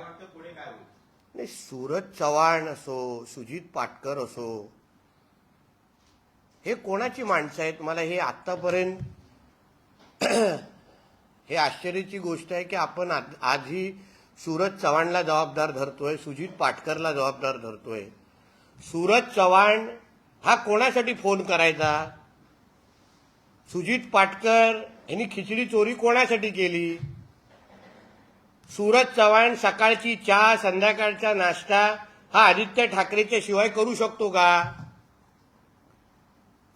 वाटतं? पुढे काय होईल? नाही सूरज चव्हाण असो सुजित पाटकर असो हे कोणाची माणसं आहेत? मला हे आतापर्यंत हे आश्चर्याची गोष्ट आहे की आपण आधी सूरज चव्हाणला जबाबदार धरतोय सुजित पाटकरला जबाबदार धरतोय. सूरज चव्हाण हा कोणासाठी फोन करायचा? सुजित पाटकर यांनी खिचडी चोरी कोणासाठी केली? सूरज चव्हाण सकाळची चहा संध्याकाळचा नाश्ता हा आदित्य ठाकरेच्या शिवाय करू शकतो का?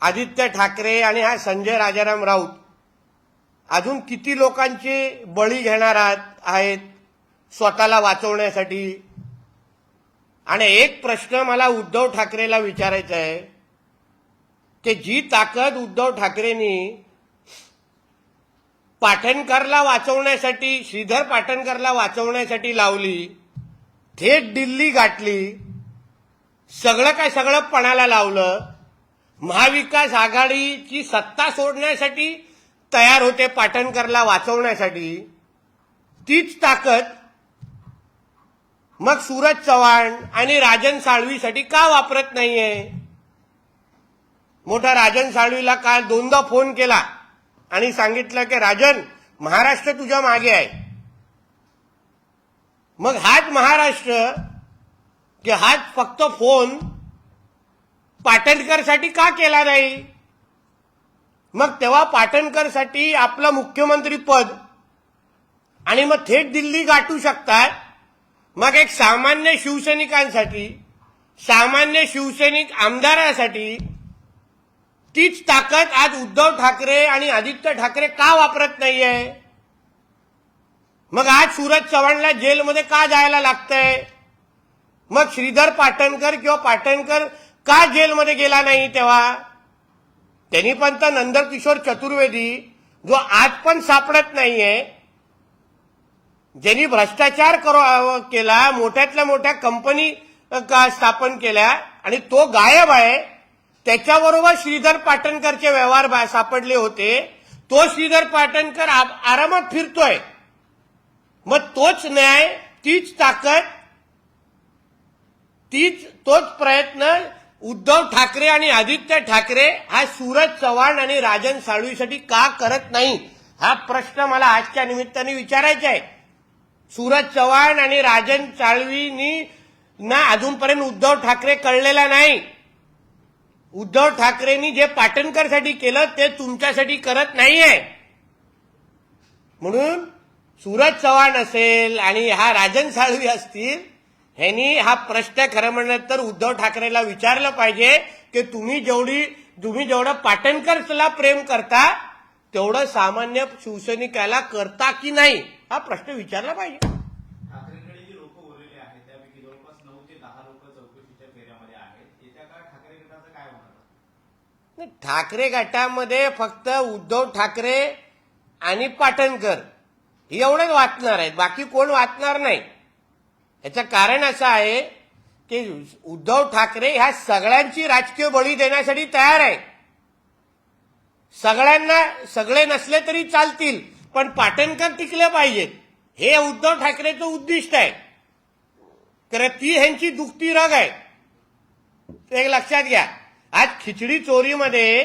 आदित्य ठाकरे आणि हा संजय राजाराम राऊत अजून किती लोकांचे बळी घेणार आहात- आहेत स्वतःला वाचवण्यासाठी? आणि एक प्रश्न मला उद्धव ठाकरेला विचारायचा आहे. की जी ताकद उद्धव ठाकरेंनी पाटणकरला वाचवण्यासाठी श्रीधर पाटणकरला वाचवण्यासाठी लावली थेट दिल्ली गाठली सगळं काय सगळं पणाला लावलं महाविकास आघाडीची सत्ता सोडण्यासाठी तयार होते पाटणकरला वाचवण्यासाठी तीच ताकद मग सूरज चव्हाण आणि राजन साळवीसाठी का वापरत नाहीये? मोठा राजन साळवीला काल दोनदा फोन केला. आणि सांगितलं की राजन महाराष्ट्र तुझ्या मागे आहे. मग हाच महाराष्ट्र की हाच फक्त फोन पाटणकरसाठी का केला नाही? मग तेव्हा पाटणकरसाठी आपलं मुख्यमंत्री पद आणि मग थेट दिल्ली गाठू शकतात. मग एक सामान्य शिवसैनिकांसाठी सामान्य शिवसैनिक आमदारासाठी तीच ताकद आज उद्धव ठाकरे आणि आदित्य ठाकरे का वापरत नाहीये? मग आज सूरज चव्हाणला जेलमध्ये का जायला लागतंय? मग श्रीधर पाटणकर किंवा पाटणकर का जेलमध्ये गेला नाही तेव्हा? त्यांनी पण तर नंदकिशोर चतुर्वेदी जो आज पण सापडत नाहीये ज्यांनी भ्रष्टाचार करो केला मोठ्यातल्या मोठ्या कंपनी का स्थापन केल्या आणि तो गायब आहे त्याच्याबरोबर श्रीधर पाटणकरचे व्यवहार बा- सापडले होते. तो श्रीधर पाटणकर आ- आरामात फिरतोय. मग तोच न्याय तीच ताकद तीच तोच प्रयत्न उद्धव ठाकरे आणि आदित्य ठाकरे हा सूरज चव्हाण आणि राजन साळवीसाठी का करत नाही? हा प्रश्न मला आजच्या निमित्ताने विचारायचा आहे. सूरज चव्हाण आणि राजन साळवीनी ना अजूनपर्यंत उद्धव ठाकरे कळलेला नाही. उद्धव ठाकरेंनी जे पाटणकरसाठी केलं ते तुमच्यासाठी करत नाहीये. म्हणून सूरज चव्हाण असेल आणि हा राजन साळवी असतील ह्यांनी हा प्रश्न खरं म्हणलं तर उद्धव ठाकरेला विचारलं पाहिजे की तुम्ही जेवढी तुम्ही जेवढं पाटणकरला प्रेम करता तेवढं सामान्य शिवसैनिकाला करता की नाही हा प्रश्न विचारला पाहिजे ठाकरेंकडे जी लोक उरलेली आहेत त्यापैकी जवळपास नऊ ते दहा लोक चौकशीच्या फेऱ्यामध्ये आहेत येत्या काळात ठाकरे गटाचं काय होणार नाही, ठाकरे गटामध्ये फक्त उद्धव ठाकरे आणि पाटणकर. हे एवढंच वाचणार आहेत. बाकी कोण वाचणार नाही. याचं कारण असं आहे की उद्धव ठाकरे ह्या सगळ्यांची राजकीय बळी देण्यासाठी तयार आहे सगळ्यांना सगळे नसले तरी चालतील पण पाटणकर टिकले पाहिजेत. हे उद्धव ठाकरेचं उद्दिष्ट आहे. तर ती ह्यांची दुखती रग आहे. ते लक्षात घ्या. आज खिचडी चोरीमध्ये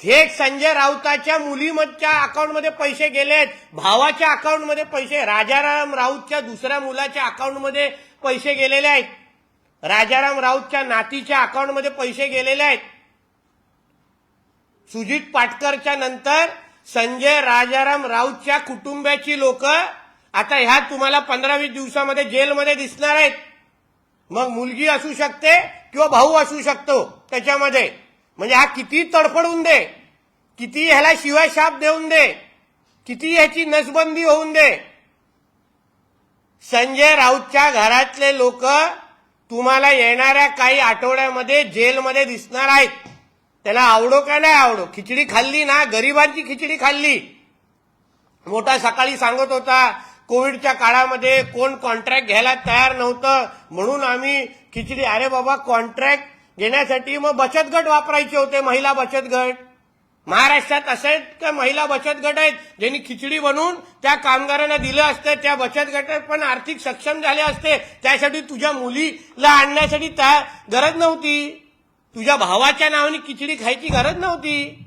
थेट संजय राऊताच्या मुलीमच्या अकाउंटमध्ये पैसे गेलेत. भावाच्या अकाउंटमध्ये पैसे राजाराम राऊतच्या दुसऱ्या मुलाच्या अकाउंटमध्ये पैसे गेलेले आहेत. राजाराम राऊतच्या नातीच्या अकाउंटमध्ये पैसे गेलेले आहेत. सुजित पाटकरच्या नंतर संजय राजाराम राऊतच्या कुटुंबाची लोक आता ह्या तुम्हाला पंधरा वीस दिवसामध्ये जेलमध्ये दिसणार आहेत. मग मुलगी असू शकते किंवा भाऊ असू शकतो. त्याच्यामध्ये. म्हणजे हा किती तडफडून दे किती ह्याला शिवाय शाप देऊन दे किती ह्याची नसबंदी होऊन दे संजय राऊतच्या घरातले लोक तुम्हाला येणाऱ्या काही आठवड्यामध्ये जेलमध्ये दिसणार आहेत. त्याला आवडो का नाही आवडो? खिचडी खाल्ली ना गरिबांची खिचडी खाल्ली. मोठा सकाळी सांगत होता कोविडच्या काळामध्ये कोण कॉन्ट्रॅक्ट घ्यायला तयार नव्हतं म्हणून आम्ही खिचडी अरे बाबा कॉन्ट्रॅक्ट घेण्यासाठी मग बचत गट वापरायचे होते महिला बचत गट. महाराष्ट्रात असे आहेत महिला बचत गट आहेत ज्यांनी खिचडी बनवून त्या कामगारांना दिलं असतं त्या बचत गटात पण आर्थिक सक्षम झाले असते. त्यासाठी तुझ्या मुलीला आणण्यासाठी त्या गरज नव्हती. तुझ्या भावाच्या नावाने खिचडी खायची गरज नव्हती.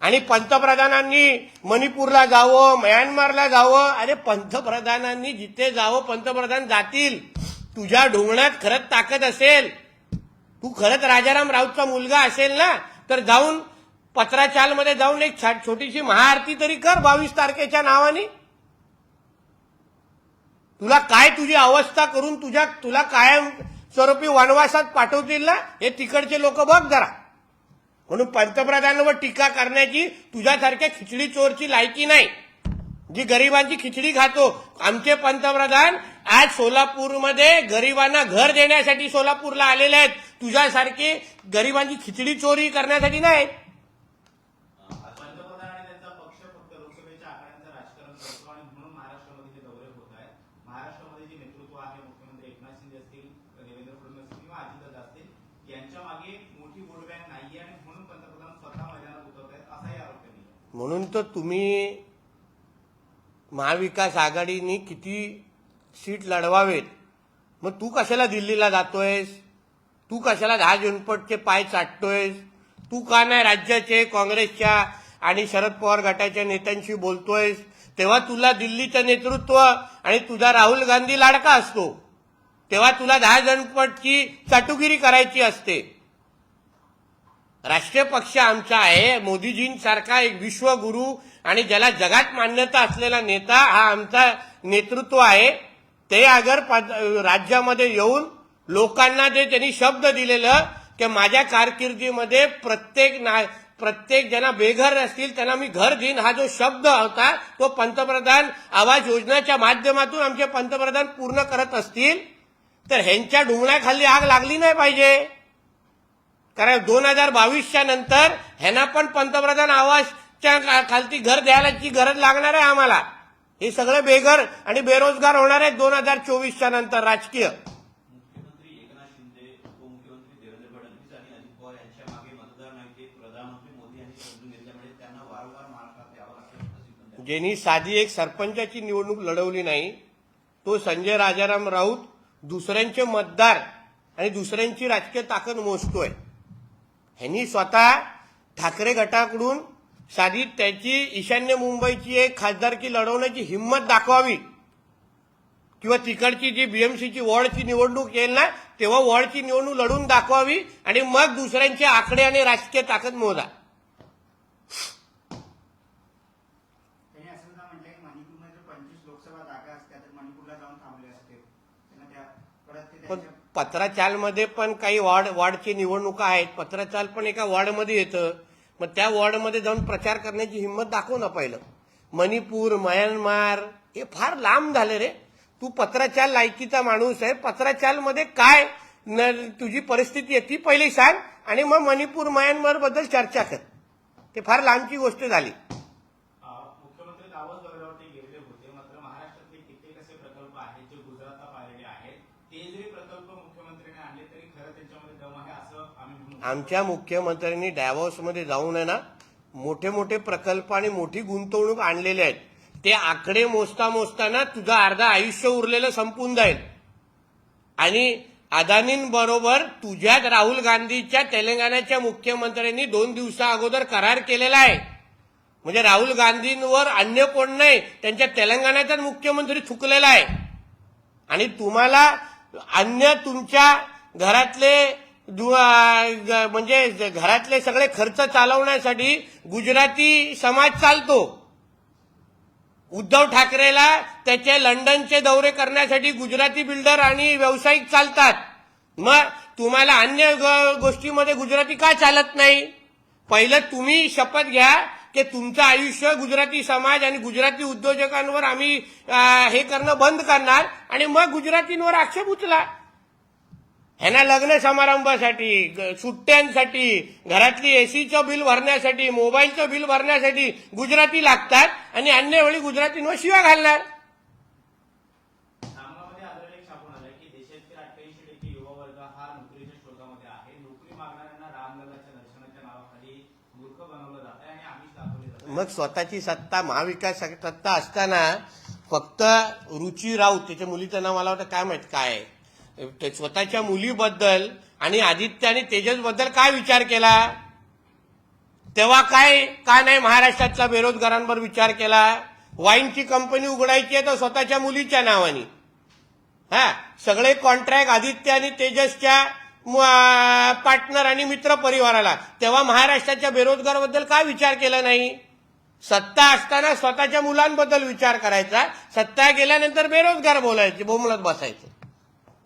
आणि पंतप्रधानांनी मणिपूरला जावं म्यानमारला जावं अरे पंतप्रधानांनी जिथे जावं पंतप्रधान जातील. तुझ्या ढोंगणात खरंच ताकद असेल. तू खरंच राजाराम राऊतचा मुलगा असेल ना तर जाऊन पत्राचालमध्ये जाऊन एक छा- छोटीशी महाआरती तरी कर बावीस तारखेच्या नावाने. तुला काय तुझी अवस्था करून तुझ्या तुला कायम स्वरूपी वनवासात पाठवतील ना हे तिकडचे लोक बघ जरा. म्हणून पंतप्रधानांवर टीका करण्याची तुझ्यासारख्या खिचडी चोरची लायकी नाही. जी गरिबांची खिचडी खातो आमचे पंतप्रधान आज सोलापूरमध्ये गरिबांना घर देण्यासाठी सोलापूरला आलेले आहेत. तुझ्यासारखे गरिबांची खिचडी चोरी करण्यासाठी नाही. म्हणून तर तुम्ही महाविकास आघाडीने किती सीट लढवावेत. मग तू कशाला दिल्लीला जातोयस? तू कशाला दहा जनपदचे पाय चाटतोयस? तू का नाही राज्याचे काँग्रेसच्या आणि शरद पवार गटाच्या नेत्यांशी बोलतोयस? तेव्हा तुला दिल्लीचं नेतृत्व आणि तुझा राहुल गांधी लाडका असतो. तेव्हा तुला दहा जणपटची चाटुगिरी करायची असते. राष्ट्रीय पक्ष आमचा आहे. मोदीजींसारखा एक विश्वगुरु आणि ज्याला जगात मान्यता असलेला नेता हा आमचा नेतृत्व आहे. ते अगर राज्यामध्ये येऊन लोकांना जे त्यांनी शब्द दिलेलं की माझ्या कारकिर्दीमध्ये प्रत्येक ना प्रत्येक ज्यांना बेघर असतील त्यांना मी घर देईन हा जो शब्द होता तो पंतप्रधान आवाज योजनेच्या माध्यमातून आमचे पंतप्रधान पूर्ण करत असतील तर ह्यांच्या डोंगण्याखाली आग लागली नाही पाहिजे. कारण दोन हजार बावीसच्या नंतर ह्यांना पण पंतप्रधान आवासच्या खालती घर द्यायलाची गरज लागणार आहे आम्हाला. हे सगळे बेघर आणि बेरोजगार होणार आहेत दोन हजार चोवीसच्या नंतर राजकीय. ज्यांनी साधी एक सरपंचाची निवडणूक लढवली नाही तो संजय राजाराम राऊत दुसऱ्यांचे मतदार आणि दुसऱ्यांची राजकीय ताकद मोजतोय. ह्यांनी स्वतः ठाकरे गटाकडून साधी त्याची ईशान्य मुंबईची एक खासदारकी लढवण्याची हिंमत दाखवावी. किंवा तिकडची जी बीएमसीची वॉर्डची निवडणूक येईल ना तेव्हा वॉर्डची निवडणूक लढून दाखवावी आणि मग दुसऱ्यांचे आकडे आणि राजकीय ताकद मोजा. पण पत्राचालमध्ये पण काही वॉर्ड वॉर्डची निवडणुका आहेत. पत्राचाल पण एका वॉर्डमध्ये येतं. मग त्या वॉर्डमध्ये जाऊन प्रचार करण्याची हिंमत दाखव ना पाहिलं. मणिपूर म्यानमार हे फार लांब झाले रे. तू पत्राचाल लायकीचा माणूस आहे. पत्राचालमध्ये काय? न तुझी परिस्थिती आहे ती पहिली सांग. आणि मग मणिपूर म्यानमारबद्दल चर्चा कर. ते फार लांबची गोष्ट झाली अं, मुख्यमंत्री दावोस दौऱ्यावरती गेलेले होते मात्र महाराष्ट्रातले कित्येक असे प्रकल्प आहेत जे गुजरातला पाहिलेले आहेत ते जरी प्रकल्प मुख्यमंत्र्यांनी आणले तरी खरं त्यांच्यामध्ये दम आहे असं आम्ही म्हणू आमच्या मुख्यमंत्र्यांनी डॅवॉसमध्ये जाऊन आहे ना मोठे मोठे प्रकल्प आणि मोठी गुंतवणूक आणलेले आहेत. ते आकडे मोजता मोजताना तुझं अर्धा आयुष्य उरलेलं संपून जाईल. आणि अदानींबरोबर तुझ्यात राहुल गांधीच्या तेलंगणाच्या मुख्यमंत्र्यांनी दोन दिवसा अगोदर करार केलेला आहे. म्हणजे राहुल गांधींवर अन्य कोण नाही त्यांच्या तेलंगणाचाच मुख्यमंत्री थुकलेला आहे. आणि तुम्हाला अन्य तुमच्या घरातले म्हणजे घरातले सगळे खर्च चालवण्यासाठी गुजराती समाज चालतो. उद्धव ठाकरेला त्याचे लंडनचे दौरे करण्यासाठी गुजराती बिल्डर आणि व्यावसायिक चालतात. मग तुम्हाला अन्य ग- गोष्टीमध्ये गुजराती का चालत नाही? पहिलं तुम्ही शपथ घ्या की तुमचं आयुष्य गुजराती समाज आणि गुजराती उद्योजकांवर आम्ही हे करणं बंद करणार आणि मग गुजरातींवर आक्षेप उचला. ह्यांना लग्न समारंभासाठी सुट्ट्यांसाठी घरातली एसीचं बिल भरण्यासाठी मोबाईलचं बिल भरण्यासाठी गुजराती लागतात आणि अन्य वेळी गुजरातींवर शिवा घालणार. हा मग स्वतःची सत्ता महाविकास सत्ता असताना फक्त रुची राऊत त्याच्या मुलीचं नाव मला वाटतं काय माहीत काय स्वतःच्या मुलीबद्दल आणि आदित्य आणि तेजसबद्दल काय विचार केला? तेव्हा काय का नाही महाराष्ट्रातल्या बेरोजगारांवर विचार केला? वाईनची कंपनी उघडायची आहे तर स्वतःच्या मुलीच्या नावाने. हा सगळे कॉन्ट्रॅक्ट आदित्य आणि तेजसच्या पार्टनर आणि मित्र परिवाराला. तेव्हा महाराष्ट्राच्या बेरोजगाराबद्दल काय विचार केला नाही? सत्ता असताना स्वतःच्या मुलांबद्दल विचार करायचा. सत्ता गेल्यानंतर बेरोजगार बोलायचे बोमलत बसायचं.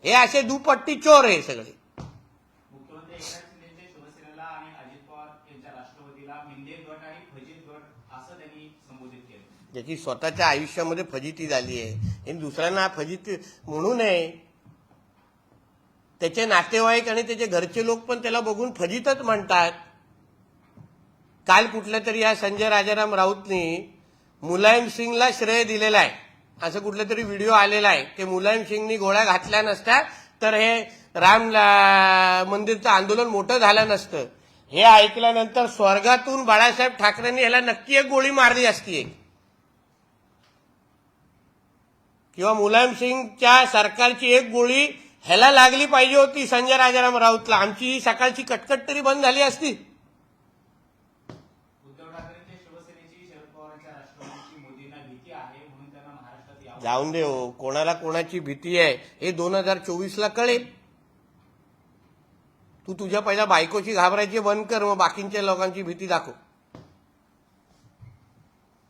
हे असे दुपट्टी चोर आहे सगळे. ज्याची स्वतःच्या आयुष्यामध्ये फजिती झाली आहे. आणि दुसऱ्यांना फजिती म्हणू नये. त्याचे नातेवाईक आणि त्याचे घरचे लोक पण त्याला बघून फजितच म्हणतात. काल कुठल्या तरी या संजय राजाराम राऊतनी मुलायम सिंगला श्रेय दिलेला आहे. असं कुठला तरी व्हिडिओ आलेला आहे. ते मुलायम सिंगनी गोळ्या घातल्या नसत्या तर हे राम मंदिरचं आंदोलन मोठं झालं नसतं. हे ऐकल्यानंतर स्वर्गातून बाळासाहेब ठाकरेंनी ह्याला नक्की एक गोळी मारली असती. एक किंवा मुलायम सिंगच्या सरकारची एक गोळी ह्याला लागली पाहिजे होती संजय राजाराम राऊतला. आमची ही सकाळची कटकट तरी बंद झाली असती उद्धव ठाकरेंच्या शिवसेनेची शरद पवारांच्या राष्ट्रवादीची मोदींना भीती आहे म्हणून त्यांना महाराष्ट्रात यावं जाऊन दे हो. कोणाला कोणाची भीती आहे हे दोन हजार चोवीसला कळेल. तू तुझ्या पहिल्या बायकोची घाबरायची बंद कर मग बाकींच्या लोकांची भीती दाखव.